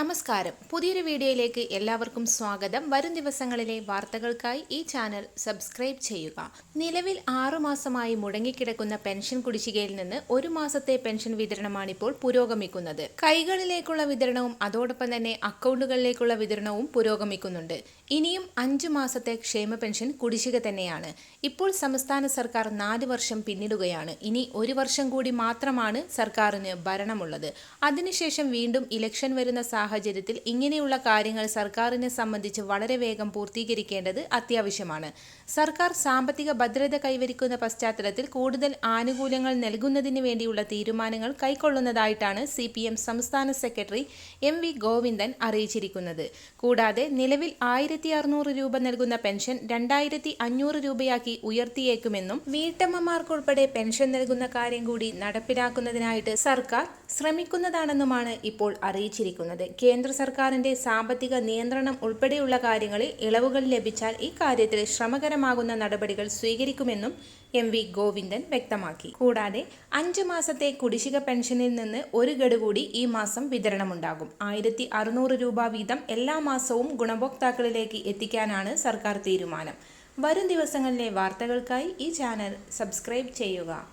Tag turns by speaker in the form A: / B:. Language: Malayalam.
A: നമസ്കാരം. പുതിയൊരു വീഡിയോയിലേക്ക് എല്ലാവർക്കും സ്വാഗതം. വരും ദിവസങ്ങളിലെ വാർത്തകൾക്കായി ഈ ചാനൽ സബ്സ്ക്രൈബ് ചെയ്യുക. നിലവിൽ ആറു മാസമായി മുടങ്ങിക്കിടക്കുന്ന പെൻഷൻ കുടിശ്ശികയിൽ നിന്ന് ഒരു മാസത്തെ പെൻഷൻ വിതരണമാണിപ്പോൾ പുരോഗമിക്കുന്നത്. കൈകളിലേക്കുള്ള വിതരണവും അതോടൊപ്പം തന്നെ അക്കൗണ്ടുകളിലേക്കുള്ള വിതരണവും പുരോഗമിക്കുന്നുണ്ട്. ഇനിയും അഞ്ചു മാസത്തെ ക്ഷേമ പെൻഷൻ കുടിശ്ശിക തന്നെയാണ്. ഇപ്പോൾ സംസ്ഥാന സർക്കാർ നാല് വർഷം പിന്നിടുകയാണ്. ഇനി ഒരു വർഷം കൂടി മാത്രമാണ് സർക്കാരിന് ഭരണമുള്ളത്. അതിനുശേഷം വീണ്ടും ഇലക്ഷൻ വരുന്ന സാഹചര്യത്തിൽ ഇങ്ങനെയുള്ള കാര്യങ്ങൾ സർക്കാരിനെ സംബന്ധിച്ച് വളരെ വേഗം പൂർത്തീകരിക്കേണ്ടത് അത്യാവശ്യമാണ്. സർക്കാർ സാമ്പത്തിക ഭദ്രത കൈവരിക്കുന്ന പശ്ചാത്തലത്തിൽ കൂടുതൽ ആനുകൂല്യങ്ങൾ നൽകുന്നതിന് വേണ്ടിയുള്ള തീരുമാനങ്ങൾ കൈക്കൊള്ളുന്നതായിട്ടാണ് സി സംസ്ഥാന സെക്രട്ടറി എം വി ഗോവിന്ദൻ അറിയിച്ചിരിക്കുന്നത്. കൂടാതെ നിലവിൽ ആയിരത്തി അറുന്നൂറ് രൂപ നൽകുന്ന പെൻഷൻ രണ്ടായിരത്തി അഞ്ഞൂറ് രൂപയാക്കി ഉയർത്തിയേക്കുമെന്നും വീട്ടമ്മമാർക്കുൾപ്പെടെ പെൻഷൻ നൽകുന്ന കാര്യം കൂടി നടപ്പിലാക്കുന്നതിനായിട്ട് സർക്കാർ ശ്രമിക്കുന്നതാണെന്നുമാണ് ഇപ്പോൾ അറിയിച്ചിരിക്കുന്നത്. കേന്ദ്ര സർക്കാരിന്റെ സാമ്പത്തിക നിയന്ത്രണം ഉൾപ്പെടെയുള്ള കാര്യങ്ങളിൽ ഇളവുകൾ ലഭിച്ചാൽ ഈ കാര്യത്തിൽ ശ്രമകരമാകുന്ന നടപടികൾ സ്വീകരിക്കുമെന്നും എം വി ഗോവിന്ദൻ വ്യക്തമാക്കി. കൂടാതെ അഞ്ചു മാസത്തെ കുടിശ്ശിക പെൻഷനിൽ നിന്ന് ഒരു ഗഡു കൂടി ഈ മാസം വിതരണമുണ്ടാകും. ആയിരത്തി അറുന്നൂറ് രൂപ വീതം എല്ലാ മാസവും ഗുണഭോക്താക്കളിലേക്ക് എത്തിക്കാനാണ് സർക്കാർ തീരുമാനം. വരും ദിവസങ്ങളിലെ വാർത്തകൾക്കായി ഈ ചാനൽ സബ്സ്ക്രൈബ് ചെയ്യുക.